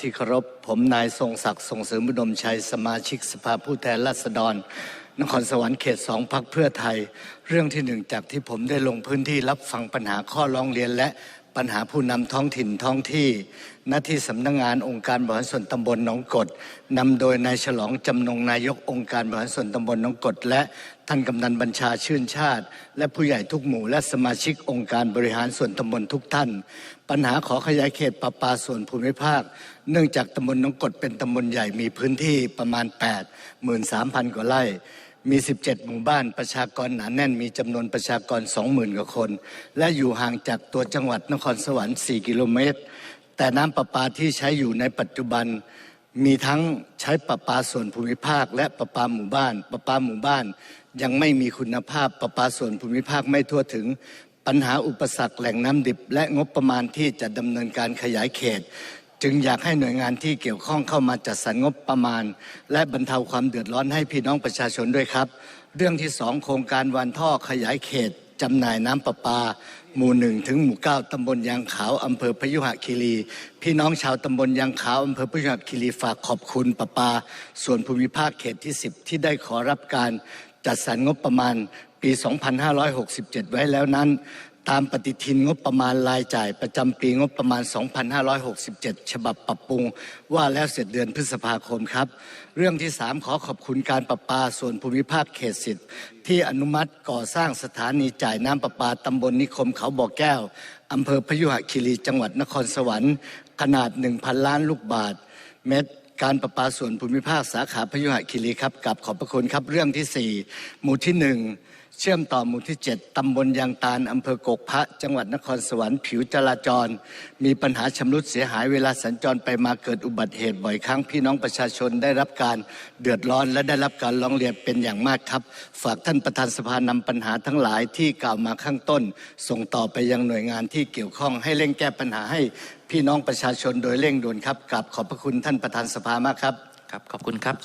ที่เคารพผมนายทรงศักดิ์ทรงเสริมบุดมชัย สมาชิกสภาผู้แทนราษฎร นครสวรรค์เขตสองพักเพื่อไทย เรื่องที่หนึ่งจากที่ผมได้ลงพื้นที่รับฟังปัญหาข้อร้องเรียนและปัญหาผู้นำท้องถิ่นท้องที่หน้าที่สำนักงงานองค์การบริหารส่วนตำบลหนองกดนำโดยนายฉลองจำนงนายกองค์การบริหารส่วนตำบลหนองกดและท่านกำนันบัญชาชื่นชาติ และผู้ใหญ่ทุกหมู่และสมาชิกองค์การบริหารส่วนตำบลทุกท่าน ปัญหาขอขยายเขตประปาส่วนภูมิภาค เนื่องจากตำบลหนองกดเป็นตำบลใหญ่มีพื้นที่ประมาณ 8 3 0 0 0 กว่าไร่ มี 17 หมู่บ้านประชากรหนาแน่น มีจำนวนประชากร 20,000 กว่าคน และอยู่ห่างจากตัวจังหวัดนครสวรรค์ 4 กิโลเมตร แต่น้ำประปาที่ใช้อยู่ในปัจจุบัน มีทั้งใช้ประปาส่วนภูมิภาค และประปาหมู่บ้าน ประปาหมู่บ้าน ยังไม่มีคุณภาพประปาส่วนภูมิภาคไม่ทั่วถึงปัญหาอุปสรรคแหล่งน้ำดิบ และงบประมาณที่จะดำเนินการขยายเขต จึงอยากให้หน่วยงานที่เกี่ยวข้องเข้ามาจัดสรรงบประมาณ และบรรเทาความเดือดร้อนให้พี่น้องประชาชนด้วยครับ เรื่องที่สองโครงการวันท่อขยายเขตจำหน่ายน้ำประปา หมู่หนึ่งถึงหมู่เก้าตำบลยางขาวอำเภอพยุหคีรี พี่น้องชาวตำบลยางขาวอำเภอพยุหคีรีฝากขอบคุณประปา ส่วนภูมิภาคเขตที่ 10 ที่ได้ขอรับการจัดสรรงบประมาณปี 2567 ไว้แล้วนั้น ตามปฏิทินงบประมาณรายจ่ายประจำปีงบประมาณ 2567 ฉบับปรับปรุง ว่าแล้วเสร็จเดือนพฤษภาคมครับ เรื่องที่ 3 ขอขอบคุณการประปาส่วนภูมิภาคเขตสิทธิ์ ที่อนุมัติก่อสร้างสถานีจ่ายน้ำประปาตำบลนิคมเขาบ่อแก้วอำเภอพยุหคีรีจังหวัดนครสวรรค์ ขนาด 1,000 ล้านลูกบาทเม็ดการประปาส่วนภูมิภาคสาขาพยุหคีรีครับกับขอบพระคุณครับเรื่องที่ 4 หมู่ที่ 1เชื่อมต่อหมู่ที่ 7 ตำบลยางตาล อำเภอกกพระ จังหวัดนครสวรรค์ผิวจราจร มีปัญหาชำรุดเสียหายเวลาสัญจรไปมาเกิดอุบัติเหตุบ่อยครั้ง พี่น้องประชาชนได้รับการเดือดร้อนและได้รับการร้องเรียนเป็นอย่างมากครับ ฝากท่านประธานสภานำปัญหาทั้งหลายที่กล่าวมาข้างต้น ส่งต่อไปยังหน่วยงานที่เกี่ยวข้องให้เร่งแก้ปัญหาให้พี่น้องประชาชนโดยเร่งด่วนครับกับขอบพระคุณท่านประธานสภามากครับครับขอบคุณครับ